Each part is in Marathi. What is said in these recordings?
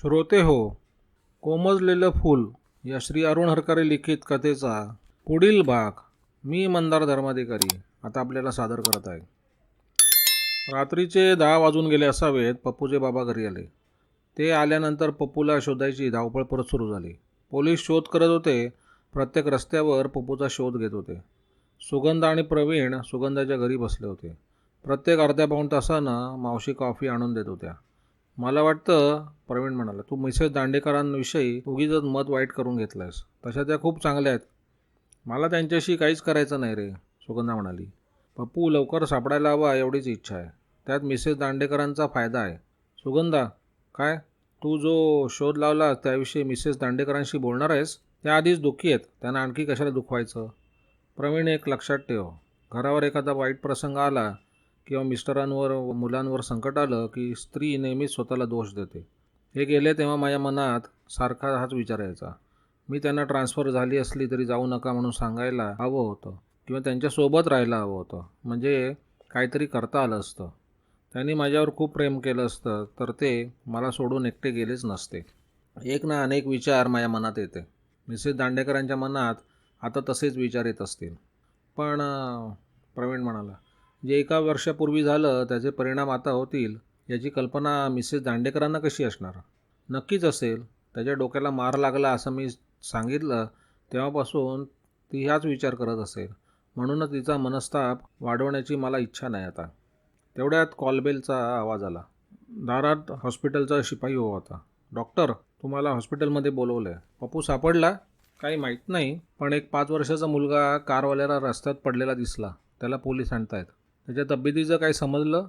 श्रोते हो कोमजलेलं फूल या श्री अरुण हरकारे लिखित कथेचा पुढील भाग मी मंदार धर्माधिकारी आता आपल्याला सादर करत आहे. रात्रीचे दहा वाजून गेले असावेत पप्पूचे बाबा घरी आले. ते आल्यानंतर पप्पूला शोधायची धावपळ परत सुरू झाली. पोलीस शोध करत होते प्रत्येक रस्त्यावर पप्पूचा शोध घेत होते. सुगंध आणि प्रवीण सुगंधाच्या घरी बसले होते. प्रत्येक अर्ध्या पाऊण तासानं मावशी कॉफी आणून देत होत्या. मला वाटतं प्रवीण म्हणाला तू मिसेस दांडेकरांविषयी उगीच मत वाईट करून घेतलंयस. तशा त्या खूप चांगल्या आहेत. मला त्यांच्याशी काहीच करायचं नाही रे सुगंधा म्हणाली. पप्पू लवकर सापडायला हवा एवढीच इच्छा आहे. त्यात मिसेस दांडेकरांचा फायदा आहे. सुगंधा काय? तू जो शोध लावला त्याविषयी मिसेस दांडेकरांशी बोलणार आहेस त्या आधीच दुःखी आहेत. त्यांना आणखी कशाला दुखवायचं? प्रवीण एक लक्षात ठेव. घरावर एखादा वाईट प्रसंग आला किंवा मिस्टरांवर मुलांवर संकट आलं की स्त्री नेहमीच स्वतःला दोष देते. हे गेले तेव्हा माझ्या मनात सारखा हाच विचार यायचा. मी त्यांना ट्रान्सफर झाली असली तरी जाऊ नका म्हणून सांगायला हवं होतं किंवा त्यांच्यासोबत राहायला हवं होतं. म्हणजे काहीतरी करता आलं असतं. त्यांनी माझ्यावर खूप प्रेम केलं असतं तर ते मला सोडून एकटे गेलेच नसते. एक ना अनेक विचार माझ्या मनात येते. मिसेस दांडेकरांच्या मनात आता तसेच विचार येत असतील. पण प्रवीण म्हणाला जे एका वर्षापूर्वी झालं त्याचे परिणाम आता होतील याची कल्पना मिसेस दांडेकरांना कशी असणार? नक्कीच असेल. त्याच्या डोक्याला मार लागला असं मी सांगितलं तेव्हापासून ती ह्याच विचार करत असेल. म्हणूनच तिचा मनस्ताप वाढवण्याची मला इच्छा नाही आता. तेवढ्यात कॉलबेलचा आवाज आला. दारात हॉस्पिटलचा शिपाई हो होता. डॉक्टर तुम्हाला हॉस्पिटलमध्ये बोलवलं आहे पप्पू सापडला? काही माहीत नाही पण एक पाच वर्षाचा मुलगा कारवाल्याला रस्त्यात पडलेला दिसला. त्याला पोलीस आणतायत. त्याच्या तब्येतीचं काही समजलं?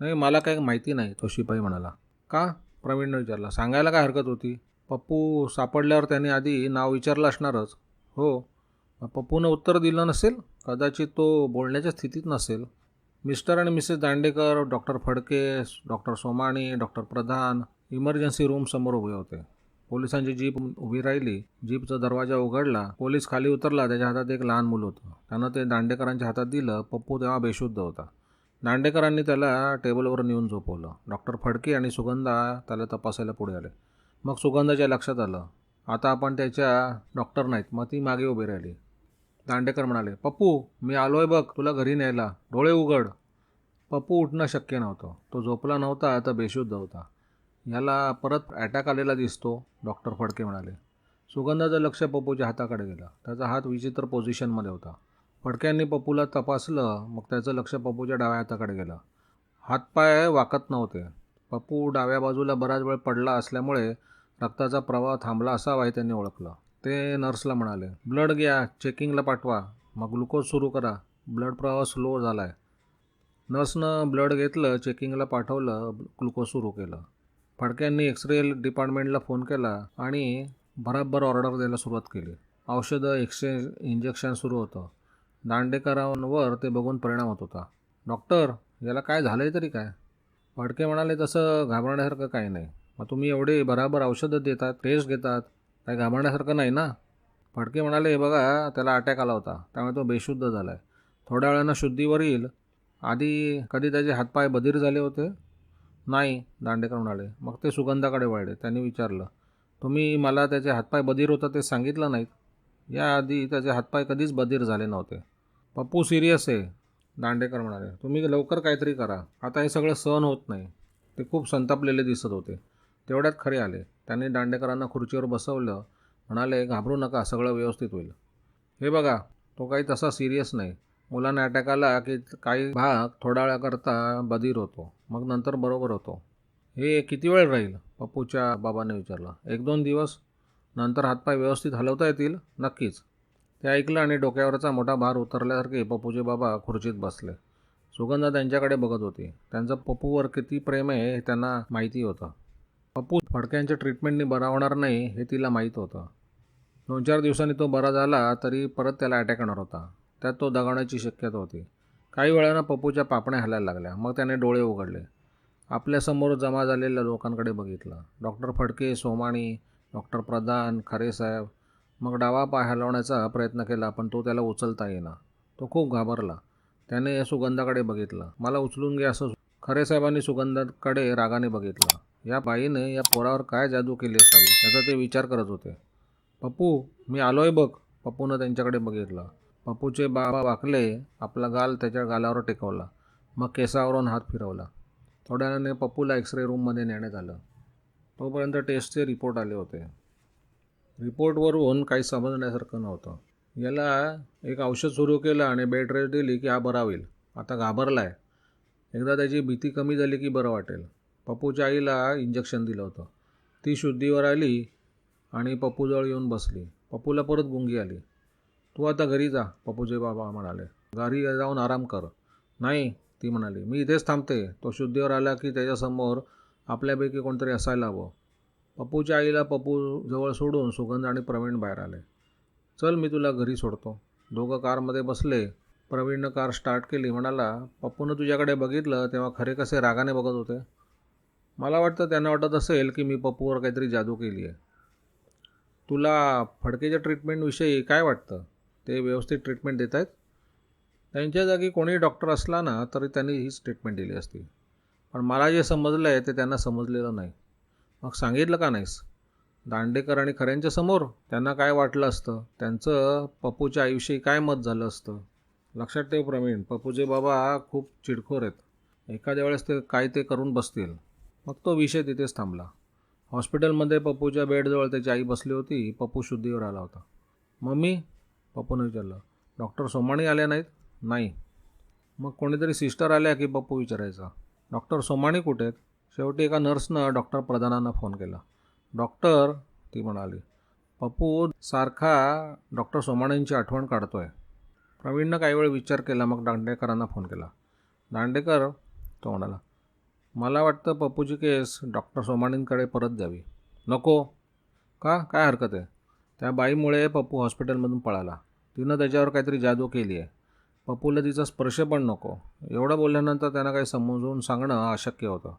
नाही मला काही माहिती नाही तो शिपाई म्हणाला. का? प्रवीणनं विचारला. सांगायला काय हरकत होती? पप्पू सापडल्यावर त्याने आधी नाव विचारलं असणारच. हो. पप्पूनं उत्तर दिलं नसेल? कदाचित तो बोलण्याच्या स्थितीत नसेल. मिस्टर आणि missus Dandekar doctor Phadke doctor Somani doctor Pradhan emergency room समोर उभे होते. पोलिसांची जीप उभी राहिली जीपचा दरवाजा उघडला पोलीस खाली उतरला त्याच्या हातात एक लहान मुलं होतं. त्यानं ते दांडेकरांच्या हातात दिलं पप्पू तेव्हा बेशुद्ध होता. दांडेकरांनी त्याला टेबलवर नेऊन झोपवलं. डॉक्टर फडके आणि सुगंधा त्याला तपासायला पुढे आले. मग सुगंधाच्या लक्षात आलं आता आपण त्याच्या डॉक्टर नाहीत मग ती मागे उभी राहिली. दांडेकर म्हणाले पप्पू मी आलो आहे बघ तुला घरी न्यायला. डोळे उघड. पप्पू उठणं शक्य नव्हतं. तो झोपला नव्हता तर बेशुद्ध होता. याला परत अटॅक आलेला दिसतो डॉक्टर फडके म्हणाले. सुगंधाचं लक्ष पप्पूच्या हाताकडे गेलं. त्याचा हात विचित्र पोझिशनमध्ये होता. फडक्यांनी पप्पूला तपासलं मग त्याचं लक्ष पप्पूच्या डाव्या हाताकडे गेलं. हातपाय वाकत नव्हते. पप्पू डाव्या बाजूला बराच वेळ पडला असल्यामुळे रक्ताचा प्रवाह थांबला असावा हे त्यांनी ओळखलं. ते नर्सला म्हणाले ब्लड घ्या चेकिंगला पाठवा. मग ग्लुकोज सुरू करा. ब्लड प्रवाह स्लो झाला आहे नर्सनं ब्लड घेतलं चेकिंगला पाठवलं ग्लुकोज सुरू केलं. फडक्यांनी एक्सरे डिपार्टमेंटला फोन केला आणि भराभर ऑर्डर द्यायला सुरुवात केली. औषधं एक्सचेंज इंजेक्शन सुरू होतं. दांडेकरांवर ते बघून परिणाम होत होता. डॉक्टर याला काय झालं आहे तरी काय? फडके म्हणाले तसं घाबरण्यासारखं काही नाही. मग तुम्ही एवढे बराबर औषधं देतात टेस्ट घेतात काय घाबरण्यासारखं नाही ना? फडके म्हणाले बघा त्याला अटॅक आला होता. त्यामुळे तो बेशुद्ध झाला आहे थोड्या वेळानं शुद्धीवर येईल. आधी कधी त्याचे हातपाय बधीर झाले होते? नाही दांडेकर म्हणाले मग ते सुगंधाकडे वळले. त्यांनी विचारलं तुम्ही मला त्याचे हातपाय बधीर होतं ते सांगितलं नाहीत? याआधी त्याचे हातपाय कधीच बधीर झाले नव्हते. पप्पू सिरियस आहे दांडेकर म्हणाले. तुम्ही लवकर काहीतरी करा. आता हे सगळं सहन होत नाही. ते खूप संतापलेले दिसत होते. तेवढ्यात खरे आले. त्यांनी दांडेकरांना खुर्चीवर बसवलं. म्हणाले घाबरू नका सगळं व्यवस्थित होईल. हे बघा तो काही तसा सिरियस नाही. मुलांना अटॅक आला की काही भाग थोड्या वेळाकरता बधीर होतो. मग नंतर बरोबर होतो. हे किती वेळ राहील? पप्पूच्या बाबाने विचारलं. एक दोन दिवस नंतर हातपाय व्यवस्थित हलवता येतील? नक्कीच. ते ऐकलं आणि डोक्यावरचा मोठा भार उतरल्यासारखे पप्पूचे बाबा खुर्चीत बसले. सुगंधा त्यांच्याकडे बघत होती. त्यांचं पप्पूवर किती प्रेम आहे हे त्यांना माहिती होतं. पप्पू फडक्यांच्या ट्रीटमेंटनी बरा होणार नाही हे तिला माहीत होतं. दोन चार दिवसांनी तो बरा झाला तरी परत त्याला अटॅक येणार होता. त्यात तो दगावण्याची शक्यता होती. काही वेळानं पप्पूच्या पापण्या हलायला लागल्या. मग त्याने डोळे उघडले. आपल्यासमोर जमा झालेल्या लोकांकडे बघितलं. डॉक्टर फडके सोमाणी डॉक्टर प्रधान खरेसाहेब मग डावा पाय हलवण्याचा प्रयत्न केला पण तो त्याला उचलता येईना. तो खूप घाबरला. त्याने सुगंधाकडे बघितलं. मला उचलून घे असं खरे साहेबांनी सुगंधाकडे रागाने बघितलं. या बाईने या पोरावर काय जादू केली असावी? याचा ते विचार करत होते. पप्पू मी आलोय बघ पप्पूनं त्यांच्याकडे बघितलं. पप्पूचे बाबा वाकले आपला गाल त्याच्या गालावर टेकवला. मग केसावरून हात फिरवला. थोड्या वेळाने पप्पूला एक्सरे रूममध्ये नेण्यात आलं. तोपर्यंत टेस्टचे रिपोर्ट आले होते. रिपोर्टवरून काही समजण्यासारखं नव्हतं. याला एक औषध सुरू केलं आणि बेड रेस्ट दिली की हा बरा होईल. आता घाबरला आहे एकदा त्याची भीती कमी झाली की बरं वाटेल. पप्पूच्या आईला इंजेक्शन दिलं होतं. ती शुद्धीवर आली आणि पप्पूजवळ येऊन बसली. पप्पूला परत गुंगी आली. तू आता घरी जा पप्पूजी बाबा म्हणाले. घरी जाऊन आराम कर. नाही ती म्हणाली. मी इथेच थांबते. तो शुद्धीवर आला की त्याच्यासमोर आपल्यापैकी कोणतरी असायला हवं. पप्पूच्या आईला पप्पू जवळ सोडून सुगंध आणि प्रवीण बाहेर आले. चल मी तुला घरी सोडतो. दोघं कारमध्ये बसले. प्रवीणनं कार स्टार्ट केली. म्हणाला पप्पूनं तुझ्याकडे बघितलं तेव्हा खरे कसे रागाने बघत होते. मला वाटतं त्यांना वाटत असेल की मी पप्पूवर काहीतरी जादू केली आहे तुला फडकेच्या ट्रीटमेंटविषयी काय वाटतं? ते व्यवस्थित ट्रीटमेंट देत आहेत. त्यांच्या जागी कोणी डॉक्टर असला ना तरी त्यांनी हीच ट्रीटमेंट दिली असती. पण मला जे समजलं आहे ते त्यांना समजलेलं नाही. मग सांगितलं का नाहीस? दांडेकर आणि खऱ्यांच्या समोर त्यांना काय वाटलं असतं? त्यांचं पप्पूच्या आयुष्यी काय मत झालं असतं? लक्षात ठेव प्रवीण पप्पूचे बाबा खूप चिडखोर आहेत. एखाद्या वेळेस ते काय ते करून बसतील. मग तो विषय तिथेच थांबला. हॉस्पिटलमध्ये पप्पूच्या बेडजवळ त्याची आई बसली होती. पप्पू शुद्धीवर आला होता. मम्मी पप्पूने विचारलं डॉक्टर सोमाणी आले नाहीत? नाही. मग कोणीतरी सिस्टर आल्या की? पप्पू विचारायचा. डॉक्टर सोमाणी कुठे आहेत? शेवटी एका नर्सनं डॉक्टर प्रधानांना फोन केला. डॉक्टर ती म्हणाली पप्पू सारखा डॉक्टर सोमाणींची आठवण काढतो आहे प्रवीणनं काही वेळ विचार केला मग दांडेकरांना फोन केला. दांडेकर तो म्हणाला मला वाटतं पप्पूची केस डॉक्टर सोमाणींकडे परत द्यावी. नको. का? काय हरकत आहे? त्या बाईमुळे पप्पू हॉस्पिटलमधून पळाला. तिनं त्याच्यावर काहीतरी जादू केली आहे. पप्पूला तिचा स्पर्श पण नको. एवढं बोलल्यानंतर त्यांना काही समजून सांगणं अशक्य होतं.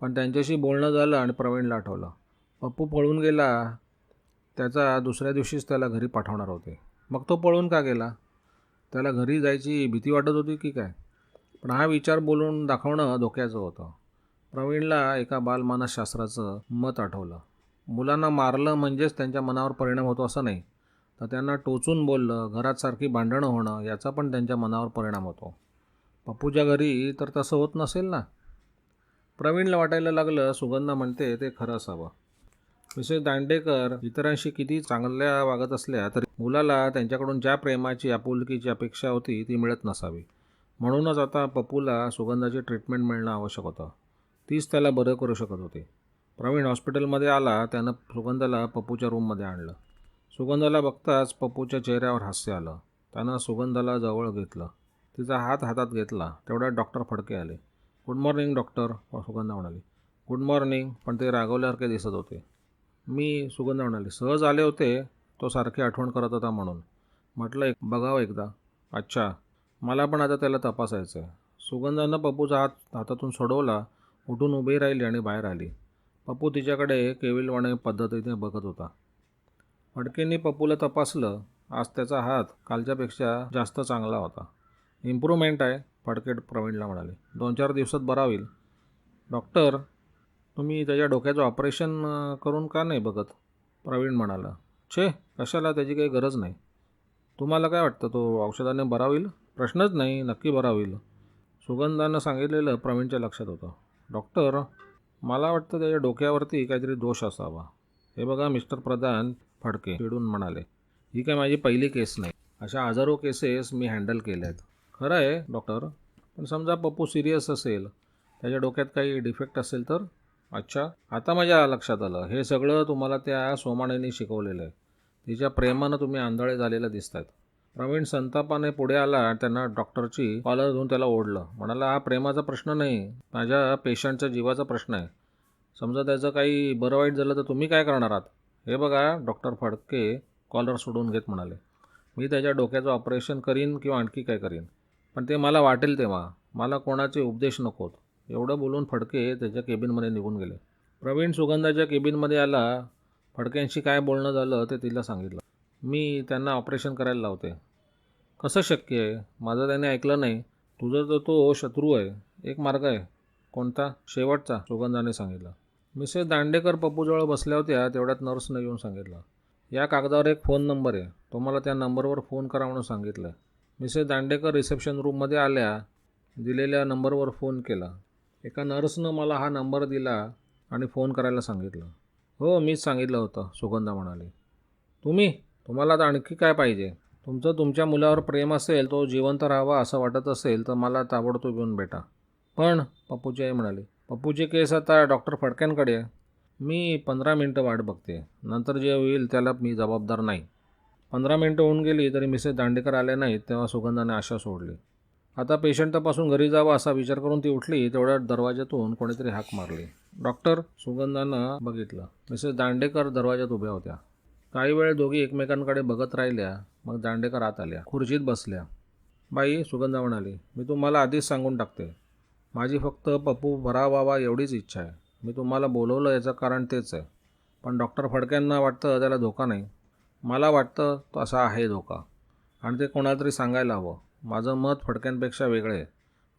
पण त्यांच्याशी बोलणं झालं आणि प्रवीणला आठवलं. पप्पू पळून गेला त्याचा दुसऱ्या दिवशीच त्याला घरी पाठवणार होते. मग तो पळून का गेला? त्याला घरी जायची भीती वाटत होती की काय? पण हा विचार बोलून दाखवणं धोक्याचं होतं. प्रवीणला एका बालमानसशास्त्राचं मत आठवलं. मुलांना मारलं म्हणजेच त्यांच्या मनावर परिणाम होतो असं नाही. तर त्यांना टोचून बोललं घरात सारखी भांडणं होणं याचा पण त्यांच्या मनावर परिणाम होतो. पप्पूच्या घरी तर तसं होत नसेल ना? प्रवीणला वाटायला लागलं सुगंधा म्हणते ते खरं असावं. मिसेस दांडेकर इतरांशी किती चांगल्या वागत असल्या तरी मुलाला त्यांच्याकडून ज्या प्रेमाची आपुलकीची अपेक्षा होती ती मिळत नसावी. म्हणूनच आता पप्पूला सुगंधाची ट्रीटमेंट मिळणं आवश्यक होतं. तीच त्याला बरं करू शकत होती. प्रवीण हॉस्पिटलमध्ये आला त्यानं सुगंधाला पप्पूच्या रूममध्ये आणलं. सुगंधाला बघताच पप्पूच्या चेहऱ्यावर हास्य आलं. त्यानं सुगंधाला जवळ घेतलं. तिचा हात हातात घेतला. तेवढ्यात डॉक्टर फडके आले. गुड मॉर्निंग डॉक्टर सुगंधा म्हणाली. गुड मॉर्निंग पण ते रागवल्यासारखे दिसत होते. मी सुगंधा म्हणाली सहज आले होते. तो सारखी आठवण करत होता म्हणून. म्हटलं एक बघावं एकदा. अच्छा मला पण आता त्याला तपासायचं आहे सुगंधानं पप्पूचा हात हातातून सोडवला उठून उभी राहिली आणि बाहेर आली. पप्पू तिच्याकडे केविलवाणे पद्धतीने बघत होता. फडकेंनी पप्पूला तपासलं आज त्याचा हात कालच्यापेक्षा जास्त चांगला होता. इम्प्रूव्हमेंट आहे फडके प्रवीणला म्हणाले. दोन चार दिवसात बरा होईल. डॉक्टर तुम्ही त्याच्या डोक्याचं ऑपरेशन करून का नाही बघत? प्रवीण म्हणाला. छे कशाला? त्याची काही गरज नाही. तुम्हाला काय वाटतं तो औषधाने बरा होईल? प्रश्नच नाही नक्की बरा होईल. सुगंधानं सांगितलेलं प्रवीणच्या लक्षात होतं. डॉक्टर मला वाटतं त्याच्या डोक्यावरती काहीतरी दोष असावा. हे बघा मिस्टर प्रधान फडके चिडून म्हणाले ही काय माझी पहिली केस नाही. अशा हजारो केसेस मी हँडल केल्या आहेत खरं आहे डॉक्टर. पण समजा पप्पू सिरियस असेल त्याच्या डोक्यात काही डिफेक्ट असेल तर? अच्छा आता माझ्या लक्षात आलं. हे सगळं तुम्हाला त्या सोमानेने शिकवलेलं आहे. तिच्या प्रेमानं तुम्ही आंधळे झालेलं दिसत आहेत प्रवीण संतापाने पुढे आला त्यांना डॉक्टरची कॉलर धुवून त्याला ओढलं. म्हणाला हा प्रेमाचा प्रश्न नाही माझ्या पेशंटच्या जीवाचा प्रश्न आहे. समजा त्याचं काही बरं वाईट झालं तर तुम्ही काय करणार आहात? हे बघा डॉक्टर फडके कॉलर सोडून घेत म्हणाले. मी त्याच्या डोक्याचं ऑपरेशन करीन किंवा आणखी काय करीन. पण ते मला वाटेल तेव्हा. मला कोणाचे उपदेश नकोत एवढं बोलून फडके त्याच्या केबिनमध्ये निघून गेले. प्रवीण सुगंधाच्या केबिनमध्ये आला. फडक्यांशी काय बोलणं झालं ते तिला सांगितलं. मी त्यांना ऑपरेशन करायला लावते. कसं शक्य आहे? माझं त्याने ऐकलं नाही. तुझं तर तो शत्रू आहे. एक मार्ग आहे. कोणता? शेवटचा सुगंधाने सांगितलं. मिसेस दांडेकर पप्पूजवळ बसल्या होत्या तेवढ्यात नर्सनं येऊन सांगितलं. या कागदावर एक फोन नंबर आहे. तुम्हाला त्या नंबरवर फोन करा म्हणून सांगितलं मिसेस दांडेकर रिसेप्शन रूममध्ये आल्या दिलेल्या नंबरवर फोन केला. एका नर्सनं मला हा नंबर दिला आणि फोन करायला सांगितलं. हो मीच सांगितलं होतं सुगंधा म्हणाली. तुम्ही? तुम्हाला आता आणखी काय पाहिजे? तुमचं तुमच्या मुलावर प्रेम असेल तो जिवंत राहावा असं वाटत असेल तर मला ताबडतोब येऊन भेटा. पण पप्पूची आई म्हणाली पप्पूची केस आता डॉक्टर फडक्यांकडे आहे. मी पंधरा मिनटं वाट बघते. नंतर जे होईल त्याला मी जबाबदार नाही. पंधरा मिनटं होऊन गेली तरी मिसेस दांडेकर आले नाहीत तेव्हा सुगंधाने आशा सोडली. आता पेशंट तपासून घरी जावा असा विचार करून ती उठली तेवढ्या दरवाज्यातून कोणीतरी हाक मारली. डॉक्टर सुगंधानं बघितलं. मिसेस दांडेकर दरवाज्यात उभ्या होत्या. काही वेळ दोघी एकमेकांकडे बघत राहिल्या मग दांडेकर आत आल्या खुर्चीत बसल्या. बाई सुगंधा म्हणाली मी तुम्हाला आधीच सांगून टाकते. माझी फक्त पप्पू भरा व्हावा एवढीच इच्छा आहे. मी तुम्हाला बोलवलं याचं कारण तेच आहे. पण डॉक्टर फडक्यांना वाटतं त्याला धोका नाही. मला वाटतं तो असा आहे धोका. आणि ते कोणाला तरी सांगायला हवं. माझं मत फडक्यांपेक्षा वेगळं आहे.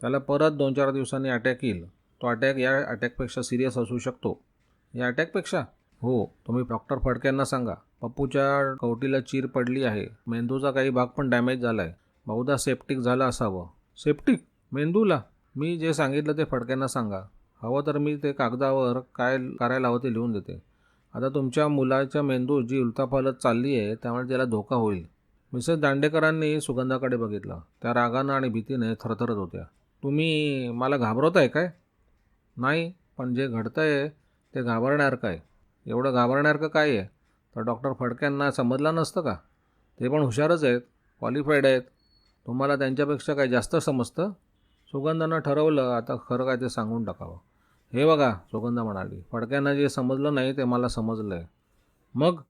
त्याला परत दोन चार दिवसांनी अटॅक येईल. तो अटॅक या अटॅकपेक्षा सिरियस असू शकतो. या अटॅकपेक्षा? हो तुम्ही डॉक्टर फडक्यांना सांगा. पप्पूच्या कवटीला चीर पडली आहे. मेंदूचा काही भाग पण डॅमेज झाला आहे बहुधा सेप्टिक झालं असावं. सेप्टिक मेंदूला? मी जे सांगितलं ते फडक्यांना सांगा. हवं तर मी ते कागदावर काय करायला हवं ते लिहून देते. आता तुमच्या मुलाच्या मेंदू जी उलतापालत चालली आहे त्यामुळे त्याला धोका होईल. मिसेस दांडेकरांनी सुगंधाकडे बघितलं. त्या रागानं आणि भीतीने थरथरत होत्या. तुम्ही मला घाबरवताय काय? नाही पण जे घडतं आहे ते घाबरणार काय? एवढं घाबरण्यासारखं काय आहे? तर डॉक्टर फडक्यांना समजलं नसतं का? ते पण हुशारच आहेत क्वालिफाईड आहेत. तुम्हाला त्यांच्यापेक्षा काय जास्त समजतं? सुगंधानं ठरवलं आता खरं काय ते सांगून टाकावं. हे बघा सुगंधा म्हणाली फडक्यांना जे समजलं नाही ते मला समजलं आहे मग?